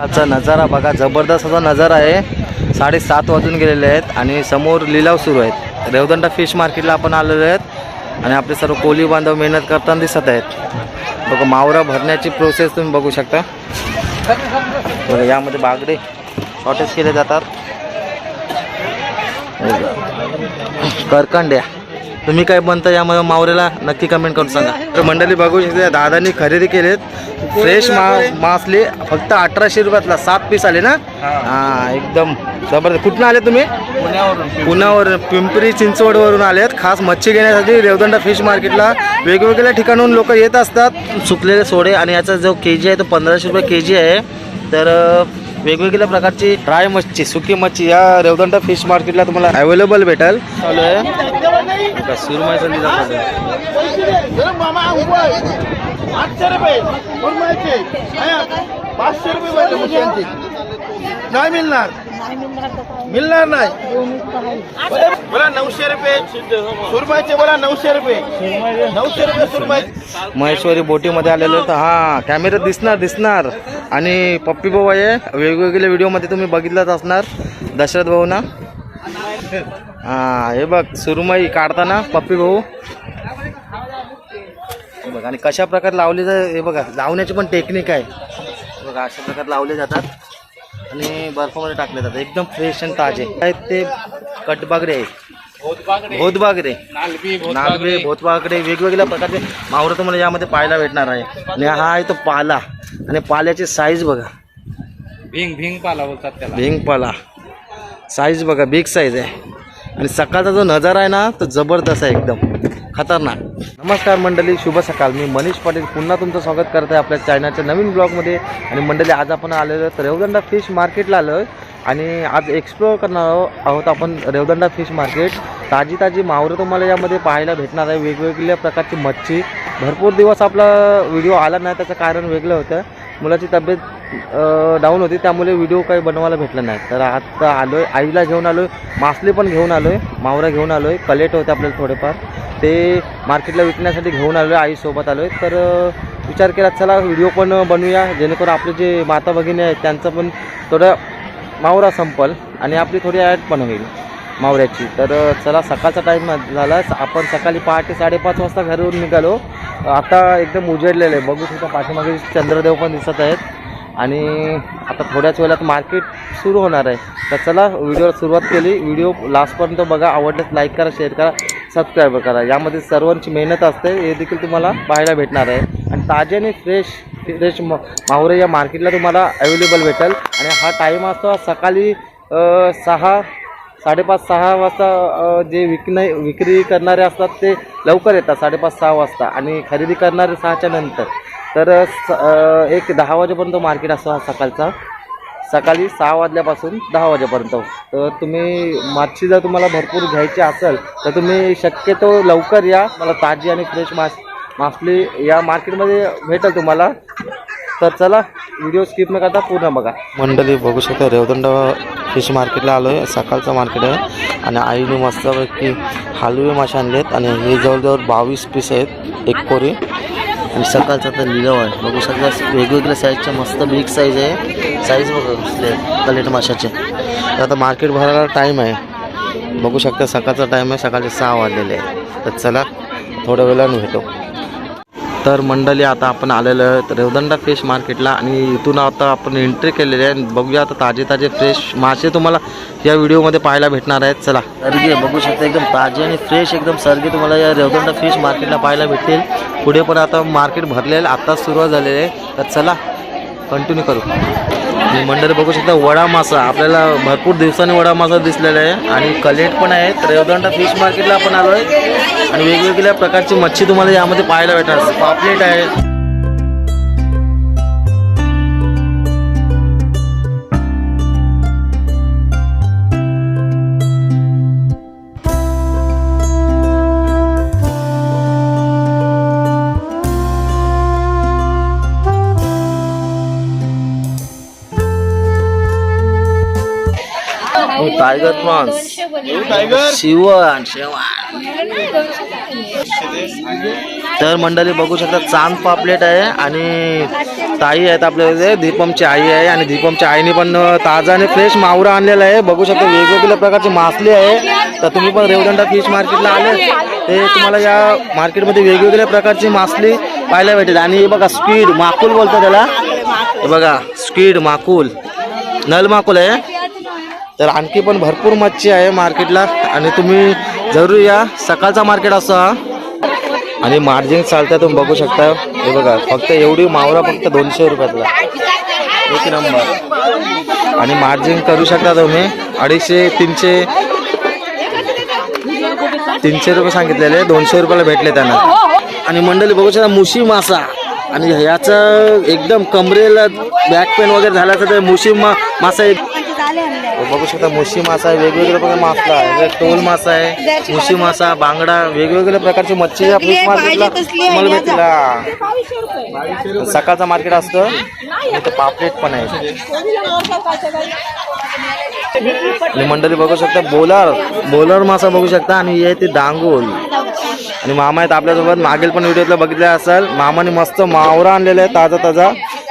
आजचा नजारा बघा जबरदस्त असा नजारा आहे. साडेसात वाजून गेलेले आहेत आणि समोर लिलाव सुरू आहेत. रेवदंडा फिश मार्केटला आपण आलेलो आहेत आणि आपले सर्व कोली बांधव मेहनत करताना दिसत आहेत. बघा मावरा भरण्याची प्रोसेस तुम्ही बघू शकता. बघा, यामध्ये बागडे शॉर्टेज केले जातात. करकंड्या. तुम्ही काय बनता यामध्ये मावरेला नक्की कमेंट करून सांगा. तर मंडळी बघू शकते दादांनी खरेदी केलेत. फ्रेश मा मासले फक्त अठराशे रुपयातला. सात पीस आले ना? हा. एकदम. जबरदस्त. कुठून आले तुम्ही? पुण्यावरून. पुण्यावर पिंपरी चिंचवडवरून आलेत. खास मच्छी घेण्यासाठी रेवदंडा फिश मार्केटला वेगवेगळ्या ठिकाणून लोक येत असतात. सुकलेले सोडे आणि याचा जो के जी आहे तो पंधराशे रुपये के जी आहे. तर वेगवेगळ्या प्रकारची फ्राय मच्छी सुकी मच्छी या रेवदंडा फिश मार्केटला तुम्हाला अवेलेबल भेटेल. चालू आहे. पाचशे रुपये नाही मिळणार. मिळणार. नाही. बोला नऊशे रुपये. सुरमायचे बोला नऊशे रुपये. नऊशे रुपये सुरमाय महेश्वरी बोटीमध्ये आलेले तर हा कॅमेऱ्यात दिसणार दिसणार. आणि पप्पी भाऊ आहे. वेगवेगळ्या व्हिडिओमध्ये तुम्ही बघितलंच असणार. दशरथ भाऊ ना हा हे बघ सुरमई काढताना पप्पी भाऊ. बघ आणि कशा प्रकारे लावले जा हे बघा लावण्याची पण टेक्निक आहे. बघा अशा प्रकारे लावले जातात. आणि बर्फामध्ये टाकले जातात. एकदम फ्रेश आणि ताजे. ते कटबागडे आहेत भोतबागडे नागबे भोतबागडे वेगवेगळ्या प्रकारचे मावरं तुम्हाला यामध्ये पाहायला भेटणार आहे. आणि हा आहे तो पाला. आणि पाल्याची साईज बघा. भिंग भिंग पाला बोलतात त्याला. भिंग पाला. साईज बघा बिग साईज आहे. आणि सकाळचा जो नजारा आहे ना तो जबरदस्त आहे एकदम. खतरनाक. नमस्कार मंडळी शुभ सकाळ. मी मनीष पाटील. पुन्हा तुमचं स्वागत करत आहे आपल्या चॅनलच्या नवीन ब्लॉगमध्ये आणि मंडळी आज आपण आलेलो तर रेवदंडा फिश मार्केटला आलो आहे आणि आज एक्सप्लोअर करणार आहोत आपण रेवदंडा फिश मार्केट ताजी ताजी मावरं तुम्हाला यामध्ये पाहायला भेटणार आहे. वेगवेगळ्या प्रकारची मच्छी. भरपूर दिवस आपला व्हिडिओ आला नाही त्याचं कारण वेगळं होतं. मुलाची तब्येत डाऊन होती त्यामुळे व्हिडिओ काही बनवायला भेटला नाही. तर आता आलो आहे आईला घेऊन आलो आहे मासले पण घेऊन आलो आहे मावरा घेऊन आलो आहे कलेट होते आपल्याला थोडेफार. ते मार्केटला विकण्यासाठी घेऊन आलो आहे आईसोबत आलो आहे तर विचार केला चला व्हिडिओ पण बनवूया. जेणेकरून आपले जे माता भगिनी आहेत त्यांचं पण थोडं मावरा संपल आणि आपली थोडी ॲड पण होईल मावऱ्याची. तर चला सकाळचा टाईम झाला आपण सकाळी पहाटे साडेपाच वाजता घरून निघालो. आता एकदम उजेडलेलं आहे. बघू शकता पाठीमागे चंद्रदेव पण दिसत आहेत. आणि आता थोड्याच वेळात मार्केट सुरू होणार आहे. तर चला व्हिडिओला सुरुवात केली. व्हिडिओ लास्टपर्यंत बघा. आवडल्यास लाईक करा शेअर करा सबस्क्राईब करा. यामध्ये सर्वांची मेहनत असते. हे देखील तुम्हाला पाहायला भेटणार आहे. आणि ताजे आणि फ्रेश फ्रेश म या मार्केटला तुम्हाला अवेलेबल भेटेल. आणि हा टाईम असतो सकाळी सहा साडेपाच सहा वाजता जे विकणे विक्री करणारे असतात ते लवकर येतात साडेपाच सहा वाजता. आणि खरेदी करणारे सहाच्या नंतर. तर स- एक दहा वाजेपर्यंत मार्केट असतो हा सकाळचा. सकाळी सहा वाजल्यापासून दहा वाजेपर्यंत. तर तुम्ही मच्छी जर तुम्हाला भरपूर घ्यायची असेल तर तुम्ही शक्यतो लवकर या. मला ताजी आणि फ्रेश मास मासली या मार्केटमध्ये भेटेल तुम्हाला. तर चला व्हिडिओ स्किप न करता पूर्ण बघा. मंडळी बघू शकता रेवदंड फिश मार्केटला आलो आहे सकाळचं मार्केट आहे. आणि आईने मस्तपैकी हालवे मासे आणलेत. आणि हे जवळजवळ बावीस पीस आहेत एक कोरी. आणि सकाळचा तर लिलाव आहे. बघू शकता वेगवेगळ्या साईजच्या मस्त बिग साईज आहे. साईज बघा कसले कलेट माशाचे. तर आता मार्केट भरायला टाईम आहे. बघू शकता सकाळचा टाईम आहे सकाळचे सहा वाजलेले आहे तर चला थोड्या वेळाने भेटो. तर मंडळी आता आपण आलेलो आहे रेवदंडा फिश मार्केटला आणि इथून आता आपण एंट्री केलेली आहे. बघूया आता ताजे ताजे फ्रेश मासे तुम्हाला या व्हिडिओमध्ये पाहायला भेटणार आहेत. चला. सरगे बघू शकता एकदम ताजे आणि फ्रेश एकदम सरगे तुम्हाला या रेवदंडा फिश मार्केटला पाहायला भेटतील. पुढे पण आता मार्केट भरलेलं आहे आत्ताच सुरुवात झालेली आहे. तर चला कंटिन्यू करू. मी मंडळी बघू शकता वडा मासा. आपल्याला भरपूर दिवसांनी वडा मासा दिसलेला आहे. आणि कलेट पण आहेत रेवदंडा फिश मार्केटला आपण आलो आहे आणि वेगवेगळ्या प्रकारची मच्छी तुम्हाला यामध्ये पाहायला भेटणार. पापलेट आहे. Tiger prawns. टायगर शिवण शेवण. तर मंडळी बघू शकता चांद पापलेट आहे आणि ताई आहेत आपल्याकडे दीपमची आई आहे आणि दीपमच्या आईने पण ताजा आणि फ्रेश मावरा आणलेला आहे. बघू शकता वेगवेगळ्या प्रकारची मासली आहे. तर तुम्ही पण रेवदंडा फिश मार्केटला आले ते तुम्हाला या मार्केटमध्ये वेगवेगळ्या प्रकारची मासली पाहायला भेटेल. आणि बघा स्पीड माकुल बोलतो त्याला. हे बघा स्पीड माकुल नल माकुल आहे. तर आणखी पण भरपूर मच्छी आहे मार्केटला आणि तुम्ही जरूर या सकाळचा मार्केट असा हा. आणि मार्जिन चालतं तुम्ही बघू शकता. हे बघा फक्त एवढी मावरा फक्त दोनशे रुपयातला. एक नंबर आणि मार्जिन करू शकता तुम्ही. अडीचशे तीनशे तीनशे रुपये सांगितलेले दोनशे रुपयाला भेटले त्यांना. आणि मंडळी बघू शकता मुशी मासा. आणि ह्याचं एकदम कमरेला बॅक पेन वगैरे झाला तर ते मुशी मा मासा एक बघू शकता मुशी मासा आहे वेगवेगळ्या प्रकार मासा आहे टोल मासा आहे मुशी मासा बांगडा वेगवेगळ्या प्रकारची मच्छी या फिश मार्केटला तुम्हाला भेटला. सकाळचं मार्केट असतं इथं पापलेट पण आहे. मंडळी बघू शकता बोलर बोलर मासा बघू शकता आणि हे ते डांगोल आणि मामा आहेत आपल्यासोबत मागील पण व्हिडिओतला बघितले असाल मामाने मस्त मावरा आणलेला आहे ताजा ताजा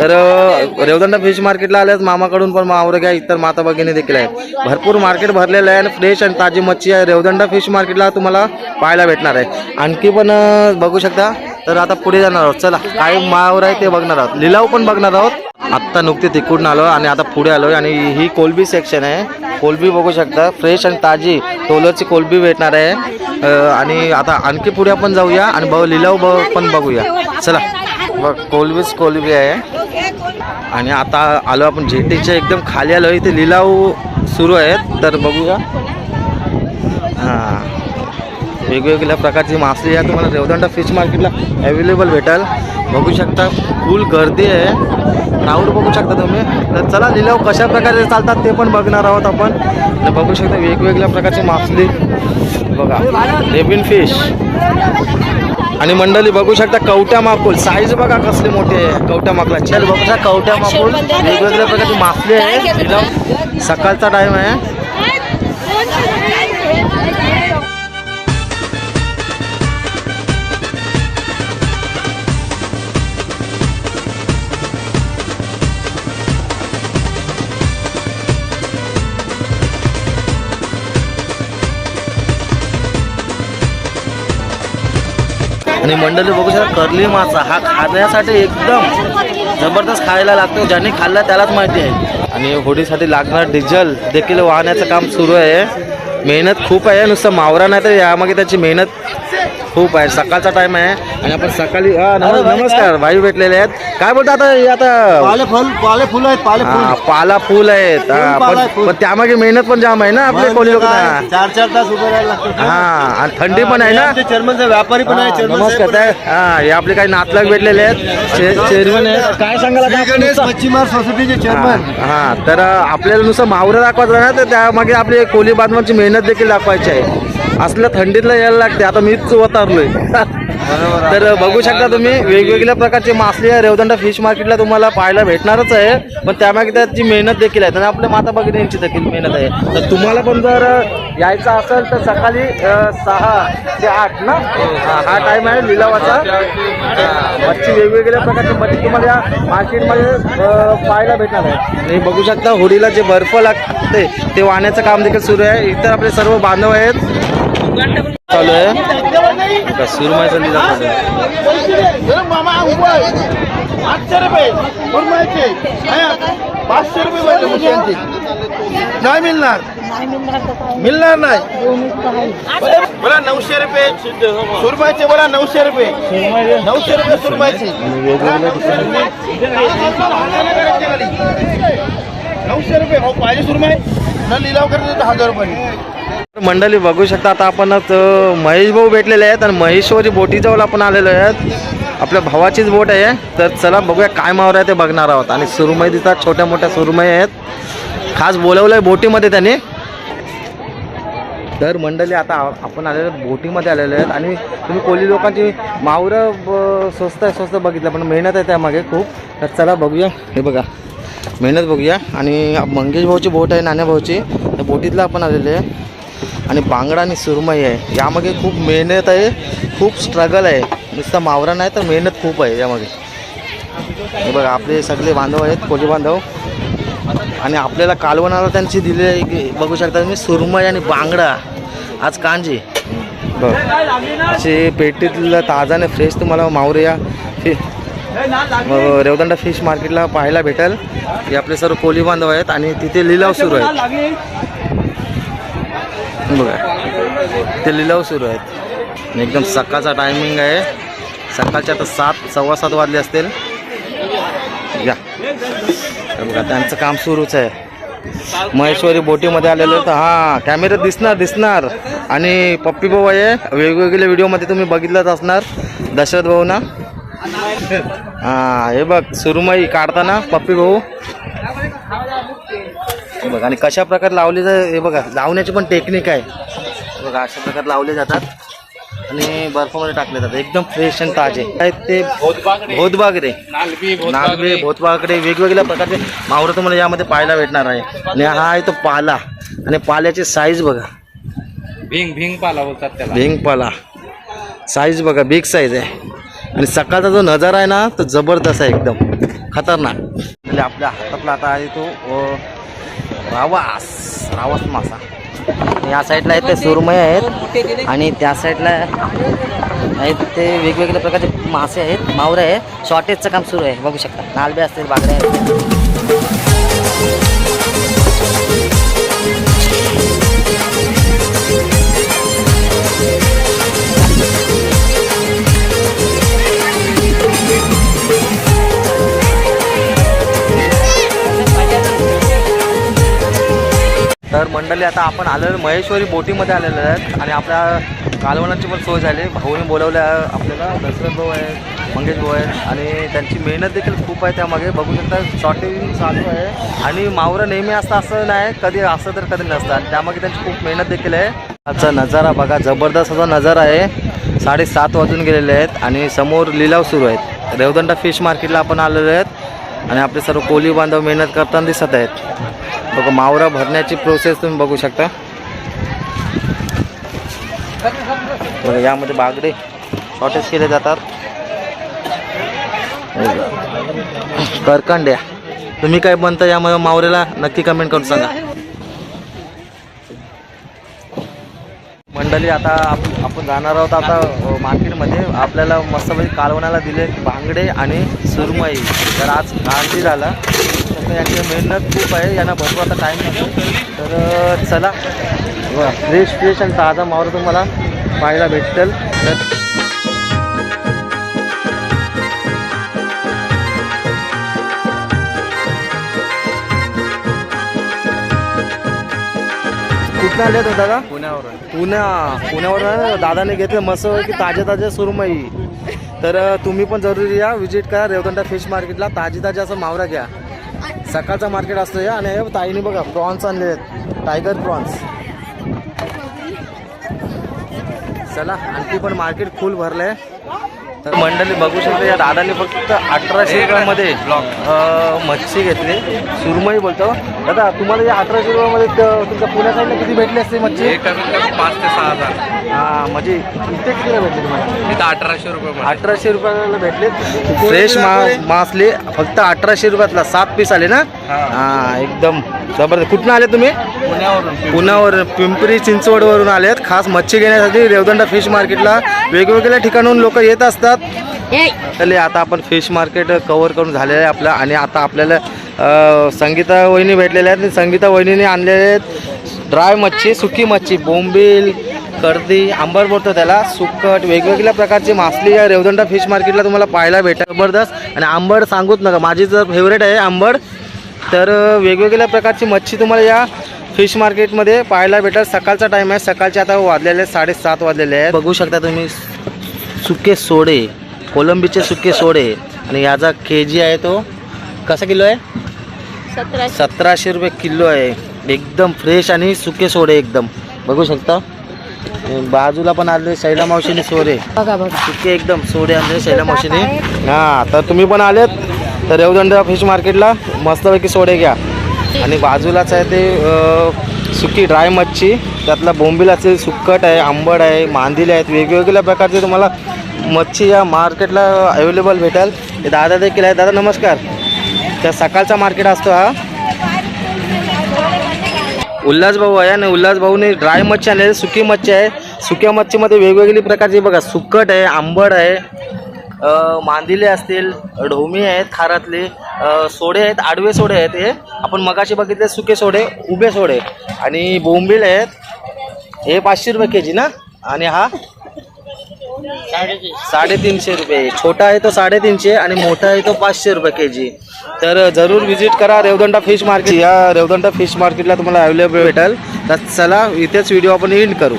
तर अं, रेवदंडा फिश मार्केटला आल्यास मामाकडून पण मावरं घ्या. इतर माता भगिनी देखील आहेत. भरपूर मार्केट भरलेलं आहे आणि फ्रेश आणि ताजी मच्छी आहे. रेवदंडा फिश मार्केटला तुम्हाला पाहायला भेटणार आहे. आणखी पण बघू शकता. तर आता पुढे जाणार आहोत. चला काय मावर आहे ते बघणार आहोत. लिलाव पण बघणार आहोत. आत्ता नुकते तिकडून आलो आणि आता पुढे आलो आणि ही कोलबी सेक्शन आहे. कोलबी बघू शकता. फ्रेश आणि ताजी टोलरची कोलबी भेटणार आहे. आणि आता आणखी पुढे आपण जाऊया आणि भाऊ लिलाव ब- पण बघूया. चला बघ कोलबीच कोलबी आहे. आणि आता आलो आपण जेटीच्या एकदम खाली आलो इथे लिलाव सुरू आहेत. तर बघूया. हां. वेगवेगळ्या प्रकारची मासे आहे तुम्हाला रेवदंडा फिश मार्केटला अवेलेबल भेटेल. बघू शकता फुल गर्दी आहे. क्राऊड बघू शकता तुम्ही. तर चला लिलाव कशा प्रकारे चालतात ते पण बघणार आहोत आपण. तर बघू शकता वेगवेगळ्या प्रकारची मासली बघा. रेबिन फिश आणि मंडळी बघू शकता कवट्या माकुल. साईज बघा कसली मोठी आहे. कवट्या माकुला चल बघू शकता कवट्या माकुल. वेगवेगळ्या प्रकारची मासली आहे. सकाळचा टाइम आहे. आणि मंडळी बघू शकता कर्ली मासा हा खाण्यासाठी एकदम जबरदस्त खायला लागतो ज्यांनी खाल्ला त्यालाच माहिती आहे. आणि होडीसाठी लागणार डिझेल देखील वाहण्याचं काम सुरू आहे. मेहनत खूप आहे नुसतं मावरा नाही तर यामागे त्याची मेहनत खूप आहे. सकाळचा टाइम आहे. आणि आपण सकाळी हा, नम- नमस्कार. भाई भेटलेले आहेत. काय बोलता आता हे आता? पाले फल पाले फुल आहेत पाले हा, पाला फुल आहेत. हा, पाला पण आहे, फुल. पण त्यामागे मेहनत पण जाम आहे ना आपले कोणी लोक चार चार तास उभे राहायला लागतं हा आणि थंडी पण आहे ना? चेअरमनचा व्यापारी पण आहे हा, चेअरमन नमस्कार. ताई. हा हे आपले काही नातलग भेटलेले आहेत. चे- चेअरमन आहेत काय सांगाल आता आपण नुसतं? मच्छीमार सोसायटीचे चेअरमन हा हा, तर आपल्याला नुसतं मावरं दाखवायचं ना तर त्यामागे आपली कोली बांधवांची मेहनत देखील दाखवायची आहे. असलं थंडीतला यायला लागते आता मीच उतारलोय. तर बघू शकता तुम्ही वेगवेगळ्या प्रकारची मासली आहे. रेवदंडा फिश मार्केटला तुम्हाला पाहायला भेटणारच आहे. पण त्यामागे त्याची मेहनत देखील आहे. आणि आपल्या माता भगिनींची देखील मेहनत आहे. तर तुम्हाला पण जर यायचं असेल तर सकाळी सहा ते आठ ना? हा, हा टाइम आहे लिलावाचा. मच्छी वेगवेगळ्या प्रकारची मच्छी तुम्हाला या मार्केटमध्ये पाहायला भेटणार आहे. आणि बघू शकता होडीला जे बर्फ लागते ते वाहण्याचं काम देखील सुरू आहे. इतर आपले सर्व बांधव आहेत. चालू आहे. आता सुरमईचा आठशे रुपये. पाचशे रुपये पाहिजे मुश्यांचे नाही मिळणार. मिळणार नाही. बोला नऊशे रुपये. सुरमायचे बोला नऊशे रुपये. नऊशे रुपये सुरमायचे नऊशे रुपये. हो पाहिजे सुरमाय न लिलाव करते तर हजार रुपये. मंडळी बघू शकता आता आपणच महेश भाऊ भेटलेले आहेत आणि महेश्वरी बोटीजवळ आपण आलेलो आहेत. आपल्या भावाचीच बोट आहे. तर चला बघूया काय मावर आहे ते बघणार आहोत. आणि सुरमई दिसतात छोट्या मोठ्या सुरमई आहेत. खास बोलवलं आहे बोटीमध्ये त्यांनी. तर मंडळी आता आपण आलेलो बोटीमध्ये आलेलो आहेत. आणि तुम्ही कोली लोकांची मावरं ब- स्वस्त आहे स्वस्त बघितलं पण मेहनत आहे त्यामागे खूप. तर चला बघूया. हे बघा. मेहनत बघूया. आणि मंगेश भाऊची बोट आहे नाण्या भाऊची. त्या बोटीतला आपण आलेले आहे. आणि बांगडा आणि सुरमई आहे. यामागे खूप मेहनत आहे खूप स्ट्रगल आहे. नुसतं मावरा नाही तर मेहनत खूप आहे यामध्ये हे बघा आपले सगळे बांधव आहेत कोळी बांधव. आणि आपल्याला कालवणाला त्यांची दिले बघू शकता तुम्ही सुरमई आणि बांगडा. आज कांजी. बघ असे पेटीतलं ताजा आणि फ्रेश तुम्हाला मावरे या फि हो, हो, रेवदंडा फिश मार्केटला पाहायला भेटेल. हे आपले सर्व कोळी बांधव आहेत आणि तिथे लिलाव सुरू आहेत. बघा. ते लिलाव सुरू आहेत. एकदम सकाळचा टायमिंग आहे. सकाळच्या आता सात सव्वा सात वाजले असतील. या. बघा त्यांचं काम सुरूच आहे. महेश्वरी बोटीमध्ये आलेले तर हां कॅमेरा दिसणार दिसणार. आणि पप्पी भाऊ आहे. वेगवेगळ्या व्हिडिओमध्ये तुम्ही बघितलंच असणार. दशरथ भाऊ ना हां हे बघ सुरुमई काढताना पप्पी भाऊ. हे बघ आणि कशा प्रकारे लावले जा हे बघा लावण्याची पण टेक्निक आहे. बघा अशा प्रकारे लावले जातात आणि बर्फामध्ये टाकले जातात. एकदम फ्रेश आणि ताजे. आहेत ते? भोतबागरे नागवे भोतबागरे वेगवेगळ्या प्रकारचे मावरं तुम्हाला यामध्ये पाहायला भेटणार आहे. आणि हा आहे तो पाला. आणि पाल्याची साईज बघा. भिंग भिंग पाला बोलतात त्याला. भेंग पाला. साईज बघा बिग साईज आहे. आणि सकाळचा जो नजारा आहे ना तो जबरदस्त आहे एकदम. खतरनाक. म्हणजे आपल्या हातातला आता आहे तो रावास रावास मासा. या साईडला आहेत ते सुरमय आहेत आणि त्या साईडला आहेत ते वेगवेगळ्या प्रकारचे मासे आहेत मावरे आहे शॉर्टेजचं काम सुरू आहे बघू शकता. नालबे असतील बागडे आहेत मंडळी आता आपण आलो महेश्वरी बोटीमध्ये आलेलो आहेत आणि आपल्या कालवणाची पण सोय झाली. भाऊने बोलवल्या आपल्याला दशरथ भाऊ आहेत मंगेश भाऊ आहेत आणि त्यांची मेहनत देखील खूप आहे त्यामागे. बघू शकता शॉर्टिंग चालू आहे. आणि मावरं नेहमी असतं असं नाही कधी असं तर कधी नसतं. आणि त्यामागे त्यांची खूप मेहनत देखील आहे. आजचा नजारा बघा जबरदस्त असा नजारा आहे. साडेसात वाजून गेलेले आहेत आणि समोर लिलाव सुरू आहेत. रेवदंडा फिश मार्केटला आपण आलेलो आहेत आणि आपले सर्व कोली बांधव मेहनत करताना दिसत आहेत. बघा मावरा भरण्याची प्रोसेस तुम्ही बघू शकता. बघा यामध्ये बागडे शॉर्टेज केले जातात. करकंड्या. तुम्ही काय बनता यामध्ये मावरेला नक्की कमेंट करून सांगा. मंडळी आता आपण आपण जाणार आहोत आता मार्केटमध्ये. आपल्याला मस्तपैकी कालवणाला दिले बांगडे आणि सुरमई. तर आज काळजी झाला. यांची मेहनत खूप आहे यांना भरपूर आता टाईम नसतो. तर चला. फ्रेश फ्रेश आणि ताजा मावरा तुम्हाला पाहायला भेटेल तर कुठं आले होते दादा? पुण्यावरून. पुण्या पुण्यावर ना दादाने घेतलं मस्त की ताजे ताजे सुरमई. तर तुम्ही पण जरुरी या. विजिट करा. रेवदंडा फिश मार्केटला ताजी ताजे असं मावरा घ्या. सकाळचा मार्केट असतो या आणि ताईने बघा प्रॉन्स आणले आहेत. Tiger prawns. चला आणखी पण मार्केट फुल भरलंय. तर मंडळी बघू शकता या दादाने फक्त अठराशे रुपयामध्ये मच्छी घेतली. सुरमई बोलतो. दादा तुम्हाला या अठराशे रुपयामध्ये तुमच्या पुण्या साईडला किती भेटली असते मच्छी? कमीत कमी पाच ते सहा हजार. हा म्हणजे इथे कितीला भेटले तुम्हाला? इथं अठराशे रुपये मध्ये. अठराशे रुपयाला भेटले? फ्रेश मा मासले फक्त अठराशे रुपयातला सात पीस आले ना? हा. हा एकदम. जबरदस्त. कुठून आले तुम्ही? पुण्यावरून पुण्यावर पिंपरी चिंचवडवरून आलेत. खास मच्छी घेण्यासाठी रेवदंडा फिश मार्केटला वेगवेगळ्या ठिकाणून लोक येत असतात. चले आता आपण फिश मार्केट कव्हर करून झालेलं आहे आपलं. आणि आता आपल्याला अ, संगीता वहिनी भेटलेल्या आहेत. आणि संगीता वहिनीने आणलेले आहेत ड्राय मच्छी सुकी मच्छी बोंबील कर्दी आंबर बोलतो त्याला. सुकट वेगवेगळ्या प्रकारची मासली या रेवदंडा फिश मार्केटला तुम्हाला पाहायला भेटेल. जबरदस्त. आणि आंबड सांगूच नका. माझी तर फेवरेट आहे आंबड तर वेगवेगळ्या प्रकारची मच्छी तुम्हाला या फिश मार्केटमध्ये पाहायला भेटेल. सकाळचा टाईम आहे. सकाळचे आता वाजलेले साडेसात वाजलेले आहेत. बघू शकता तुम्ही सुके सोडे. कोलंबीचे सुके सोडे. आणि याचा के जी आहे तो. कसा किलो आहे? सतरा सतराशे रुपये किलो आहे. एकदम फ्रेश आणि सुके सोडे एकदम. बघू शकता. बाजूला पण आले शैला मावशीने सोडे बघा बघा. सुके एकदम सोडे आणले शैला मावशीने. हां तर तुम्ही पण आलेत. तर रेवदंडा फिश मार्केटला मस्तपैकी सोडे घ्या. आणि बाजूलाच आहे ते सुकी ड्राय मच्छी. त्यातला बोंबील असेल सुक्कट आहे आंबड आहे मांदिले आहेत. वेगवेगळ्या प्रकारचे तुम्हाला मच्छी या मार्केटला अवेलेबल भेटेल. दादा देखील आहे दादा नमस्कार. त्या सकाळचा मार्केट असतो हा. उल्हास भाऊ आहे आणि उल्हास भाऊने ड्राय मच्छी आणलेली सुकी मच्छी आहे. सुक्या मच्छीमध्ये वेगवेगळी प्रकारची बघा सुकट आहे आंबट आहे मांदिले असतील ढोमी आहेत खारातले सोडे आहेत आडवे सोडे आहेत हे. आपण मगाशी बघितले सुके सोडे उभे सोडे. आणि बोंबील आहेत. हे पाचशे रुपये के जी ना? आणि हा साडेतीनशे रुपये. छोटा आहे तो साडेतीनशे आणि मोठा आहे तो पाचशे रुपये के जी. तर जरूर व्हिजिट करा रेवदंडा फिश मार्केट या रेवदंडा फिश मार्केटला तुम्हाला अवेलेबल भेटेल. तर चला इथेच व्हिडिओ आपण एंड करू.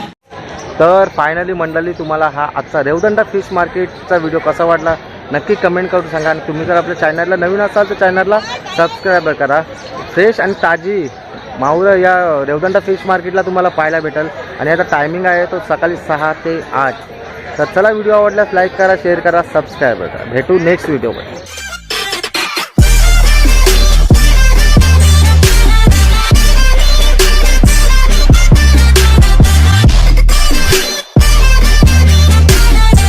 तर फायनली मंडळी तुम्हाला हा आजचा रेवदंडा फिश मार्केटचा व्हिडिओ कसा वाटला? नक्की कमेंट करून सांगा. आणि तुम्ही जर आपल्या चॅनलला नवीन असाल तर चॅनलला सबस्क्राईब करा. फ्रेश आणि ताजी माहुर या रेवदंडा फिश मार्केटला तुम्हाला पाहायला भेटेल. आणि याचा टायमिंग आहे तो सकाळी सहा ते आठ. तर चला व्हिडिओ आवडल्यास लाईक करा शेअर करा सबस्क्राईब करा. भेटू नेक्स्ट व्हिडिओमध्ये